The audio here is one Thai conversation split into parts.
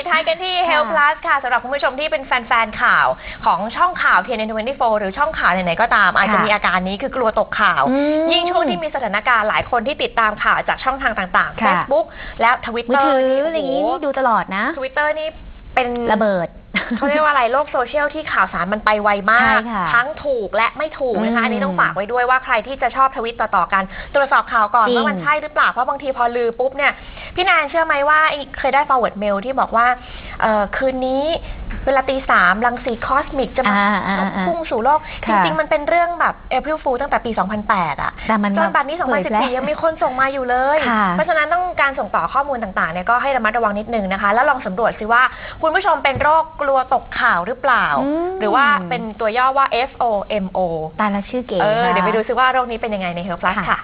ปิดท้ายกันที่ค่ะ Health Plus ค่ะสำหรับคุณผู้ชมที่เป็นแฟนๆข่าวของช่องข่าว TN24 หรือช่องข่าวไหนๆก็ตาม อาจจะมีอาการนี้คือกลัวตกข่าว อืมยิ่งช่วงที่มีสถานการณ์หลายคนที่ติดตามข่าวจากช่องทางต่างๆ ค่ะ Facebook และ มือ Twitter ถืออะไรอย่างนี้นี่ดูตลอดนะทวิตเตอร์นี่เป็นระเบิด เขาเรียกว่าอะไรโลกโซเชียลที่ข่าวสารมันไปไวมาก ใช่ค่ะทั้งถูกและไม่ถูกนะคะ อืมอันนี้ต้องฝากไว้ด้วยว่าใครที่จะชอบทวิตต่อๆกันตรวจสอบข่าวก่อนจริงว่ามันใช่หรือเปล่า เพราะบางทีพอลือปุ๊บเนี่ย พี่แนนเชื่อไหมว่าไอ้เคยได้ forward mail ที่บอกว่าเอ่อคืนนี้เวลาตีสามรังสีคอสมิกจะมาอ่าอ่าอ่าพุ่งสู่โลก จค่ะ ริงๆ มันเป็นเรื่องแบบ April Fool ตั้งแต่ปี 2008 อะ แต่มันจนบัดนี้ เผยแพร่ 2014 ยังมีคนส่งมาอยู่เลย ค่ะ เพราะฉะนั้นต้องการส่งต่อข้อมูลต่างๆเนี่ยก็ให้ระมัดระวังนิดนึงนะคะ แล้วลองสำรวจซิว่า คุณผู้ชมเป็นโรคกลัวตกข่าวหรือเปล่า อืม หรือว่าเป็นตัวย่อว่า FOMO ตายละชื่อเก๋เออค่ะเดี๋ยวไปดูซิว่าโรคนี้เป็นยังไงใน Health Plus ค่ะ ค่ะ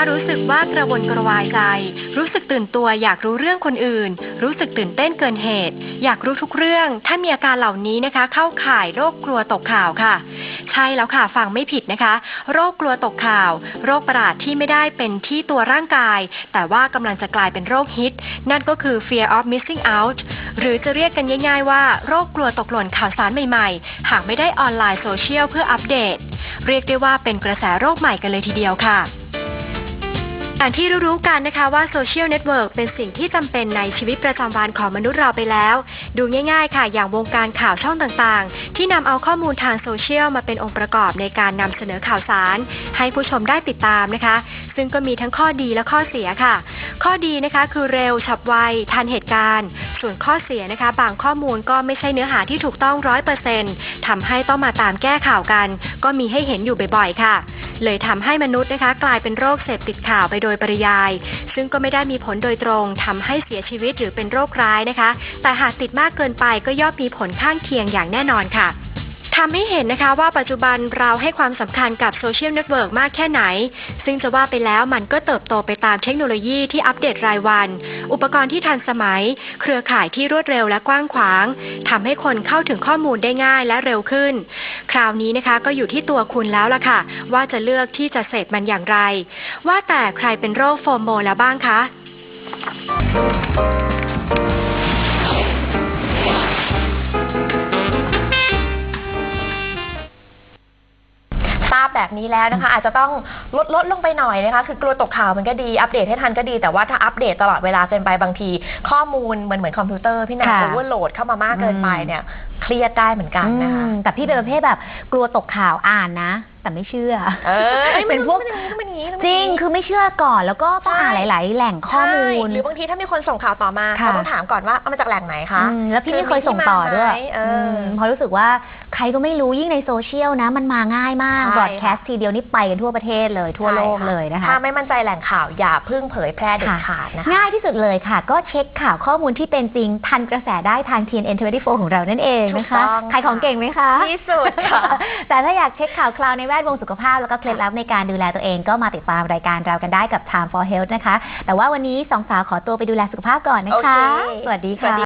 ถ้ารู้สึกว่ากระวนกระวายใจ รู้สึกตื่นตัวอยากรู้เรื่องคนอื่น รู้สึกตื่นเต้นเกินเหตุ อยากรู้ทุกเรื่อง ถ้ามีอาการเหล่านี้นะคะ เข้าข่ายโรคกลัวตกข่าวค่ะ ใช่แล้วค่ะฟังไม่ผิดนะคะ โรคกลัวตกข่าว โรคประหลาดที่ไม่ได้เป็นที่ตัวร่างกาย แต่ว่ากำลังจะกลายเป็นโรคฮิต นั่นก็คือ fear of missing out หรือจะเรียกกันง่าย ๆ ว่าโรคกลัวตกหล่นข่าวสารใหม่ๆ หากไม่ได้ออนไลน์โซเชียลเพื่ออัปเดต เรียกได้ว่าเป็นกระแสโรคใหม่กันเลยทีเดียวค่ะ อย่างที่รู้ๆกันนะคะว่าโซเชียลเน็ตเวิร์กเป็นสิ่งที่จำเป็นในชีวิตประจำวันของมนุษย์เราไปแล้ว ดูง่ายๆค่ะ อย่างวงการข่าวช่องต่างๆ ที่นำเอาข้อมูลทางโซเชียลมาเป็นองค์ประกอบในการนำเสนอข่าวสาร ให้ผู้ชมได้ติดตามนะคะ ซึ่งก็มีทั้งข้อดีและข้อเสียค่ะ ข้อดีนะคะคือเร็วฉับไวทันเหตุการณ์ ส่วนข้อเสียนะคะ บางข้อมูลก็ไม่ใช่เนื้อหาที่ถูกต้องร้อยเปอร์เซ็นต์ทำให้ต้องมาตามแก้ข่าวกัน ก็มีให้เห็นอยู่บ่อยๆค่ะ เลยทำให้มนุษย์นะคะกลายเป็นโรคเสพติดข่าวไปโดยปริยาย ซึ่งก็ไม่ได้มีผลโดยตรงทำให้เสียชีวิตหรือเป็นโรคร้ายนะคะ แต่หากติดมากเกินไปก็ย่อมมีผลข้างเคียงอย่างแน่นอนค่ะทำให้เห็นนะคะว่าปัจจุบันเราให้ความสำคัญกับโซเชียลเน็ตเวิร์กมากแค่ไหน ซึ่งจะว่าไปแล้วมันก็เติบโตไปตามเทคโนโลยีที่อัปเดตรายวัน อุปกรณ์ที่ทันสมัย เครือข่ายที่รวดเร็วและกว้างขวางทำให้คนเข้าถึงข้อมูลได้ง่ายและเร็วขึ้น คราวนี้นะคะก็อยู่ที่ตัวคุณแล้วล่ะค่ะ ว่าจะเลือกที่จะเสพมันอย่างไร ว่าแต่ใครเป็นโรคโฟโมแล้วบ้างคะ ราบแบบนี้แล้วนะคะ อาจจะต้องลดลดลงไปหน่อยนะคะ คือกลัวตกข่าวมันก็ดีอัปเดตให้ทันก็ดี แต่ว่าถ้าอัปเดตตลอดเวลาเกินไปบางที ข้อมูลมันเหมือนคอมพิวเตอร์พี่นาค่ะ โอเวอร์โหลดเข้ามามากเกินไปเนี่ยเครียดได้เหมือนกันนะคะ อืมแต่พี่เป็นประเภทแบบกลัวตกข่าวอ่านนะ แต่ไม่เชื่อ เออเป็นพวก มันอย่างนี้มันอย่างนี้มันจอริย่างนี้ คือไม่เชื่อก่อนแล้วก็ต้องอ่านหลาย ๆ แหล่งข้อมูล ใช่หรือบางทีถ้ามีคนส่งข่าวต่อมาค่ะเราต้องถามก่อนว่าเอามาจากแหล่งไหนคะ อืมแล้วพี่ไม่เคยส่งต่อด้วยคือมีที่มาไหมเอออมเพราะรู้สึกว่าใครก็ไม่รู้ยิ่งในโซเชียลนะ มันมาง่ายมากใช่ บอดแคสต์ทีเดียวนี่ไปกันทั่วประเทศเลยทั่วโลกเลยนะคะ ถ้าไม่มั่นใจแหล่งข่าวอย่าเพิ่งเผยแพร่เด็ดขาดนะคะ ง่ายที่สุดเลยค่ะ ก็เช็คข่าวข้อมูลที่เป็นจริง ทันกระแสได้ทาง TNN24 ของเรานั่นเองนะคะถูกต้องค่ะ ขายของเก่งไหมคะ ที่สุดค่ะ แต่ถ้าอยากเช็คข่าวคราวในแวดวงสุขภาพแล้วก็เคล็ดลับในการดูแลตัวเองก็มาติดตามรายการเรากันได้กับ Time for Health นะคะ แต่ว่าวันนี้สองสาวขอตัวไปดูแลสุขภาพก่อนนะคะโอเคสวัสดีสวัสค่ะดี